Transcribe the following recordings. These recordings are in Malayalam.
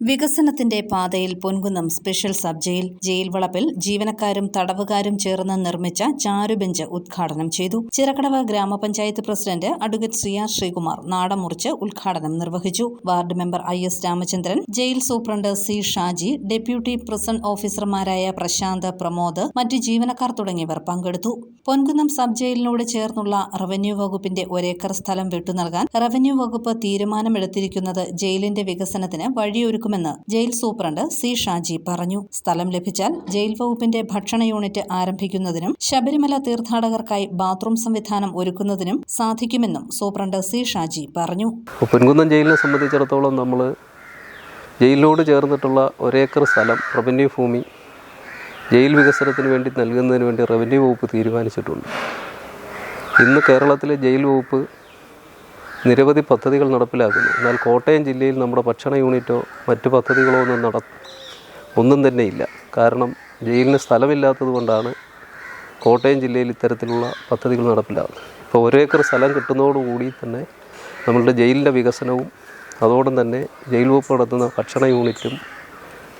വികസനത്തിന്റെ പാതയിൽ Ponkunnam special sub jail jail വളപ്പിൽ ജീവനക്കാരും തടവുകാരും ചേർന്ന് നിർമ്മിച്ച ചാരുബെഞ്ച് ഉദ്ഘാടനം ചെയ്തു. ചിറക്കടവ് ഗ്രാമപഞ്ചായത്ത് പ്രസിഡന്റ് അഡ്വക്കേറ്റ് ആർ ശ്രീകുമാർ നാടം മുറിച്ച് ഉദ്ഘാടനം നിർവഹിച്ചു. Ward member I S Ramachandran jail superintendent C Shaji deputy prison ഓഫീസർമാരായ പ്രശാന്ത് പ്രമോദ് മറ്റു ജീവനക്കാർ തുടങ്ങിയവർ പങ്കെടുത്തു. പൊൻകുന്നം സബ് ജയിലിനോട് ചേർന്നുള്ള റവന്യൂ വകുപ്പിന്റെ ഒരേക്കർ സ്ഥലം വിട്ടുനൽകാൻ റവന്യൂ വകുപ്പ് തീരുമാനമെടുത്തിരിക്കുന്നത് ജയിലിന്റെ വികസനത്തിന് വഴിയൊരുക്കുമെന്ന് ജയിൽ സൂപ്രണ്ട് സി ഷാജി പറഞ്ഞു. സ്ഥലം ലഭിച്ചാൽ ജയിൽ വകുപ്പിന്റെ ഭക്ഷണ യൂണിറ്റ് ആരംഭിക്കുന്നതിനും ശബരിമല തീർത്ഥാടകർക്കായി ബാത്റൂം സംവിധാനം ഒരുക്കുന്നതിനും സാധിക്കുമെന്നും സൂപ്രണ്ട് സി ഷാജി പറഞ്ഞു. ഇപ്പോൾ പൊൻകുന്നം ജയിലിനെ സംബന്ധിച്ചിടത്തോളം നമ്മൾ ജയിലിനോട് ചേർന്നിട്ടുള്ള ഒരേക്കർ സ്ഥലം റവന്യൂ ഭൂമി ജയിൽ വികസനത്തിന് വേണ്ടി നൽകുന്നതിന് വേണ്ടി റവന്യൂ വകുപ്പ് തീരുമാനിച്ചിട്ടുണ്ട്. ഇന്ന് കേരളത്തിലെ ജയിൽ വകുപ്പ് നിരവധി പദ്ധതികൾ നടപ്പിലാക്കുന്നു. എന്നാൽ കോട്ടയം ജില്ലയിൽ നമ്മുടെ ഭക്ഷണ യൂണിറ്റോ മറ്റു പദ്ധതികളോ ഒന്നും നട ഒന്നും തന്നെ ഇല്ല. കാരണം ജയിലിന് സ്ഥലമില്ലാത്തത് കൊണ്ടാണ് കോട്ടയം ജില്ലയിൽ ഇത്തരത്തിലുള്ള പദ്ധതികൾ നടപ്പിലാകുന്നത് ഇപ്പോൾ ഒരേക്കർ സ്ഥലം കിട്ടുന്നതോടുകൂടി തന്നെ നമ്മളുടെ ജയിലിന്റെ വികസനവും അതോടൊപ്പം തന്നെ ജയിൽ വകുപ്പ് നടത്തുന്ന ഭക്ഷണ യൂണിറ്റും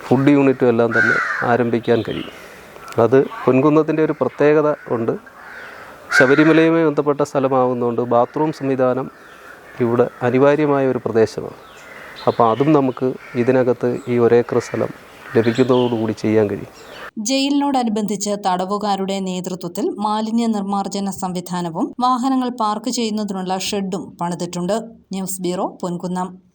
ഫുഡ് യൂണിറ്റും എല്ലാം തന്നെ ആരംഭിക്കാൻ കഴിയും. അത് പൊൻകുന്നത്തിന്റെ ഒരു പ്രത്യേകത ഉണ്ട്. ശബരിമലയുമായി ബന്ധപ്പെട്ട സ്ഥലമാകുന്നതുകൊണ്ട് ബാത്റൂം സംവിധാനം ഇവിടെ അനിവാര്യമായ ഒരു പ്രദേശമാണ്. അപ്പോൾ അതും നമുക്ക് ഇതിനകത്ത് ഈ ഒരേക്കർ സ്ഥലം ലഭിക്കുന്നതോടുകൂടി ചെയ്യാൻ കഴിയും. ജയിലിനോടനുബന്ധിച്ച് തടവുകാരുടെ നേതൃത്വത്തിൽ മാലിന്യ നിർമ്മാർജന സംവിധാനവും വാഹനങ്ങൾ പാർക്ക് ചെയ്യുന്നതിനുള്ള ഷെഡും പണിതിട്ടുണ്ട്. News bureau Ponkunnam.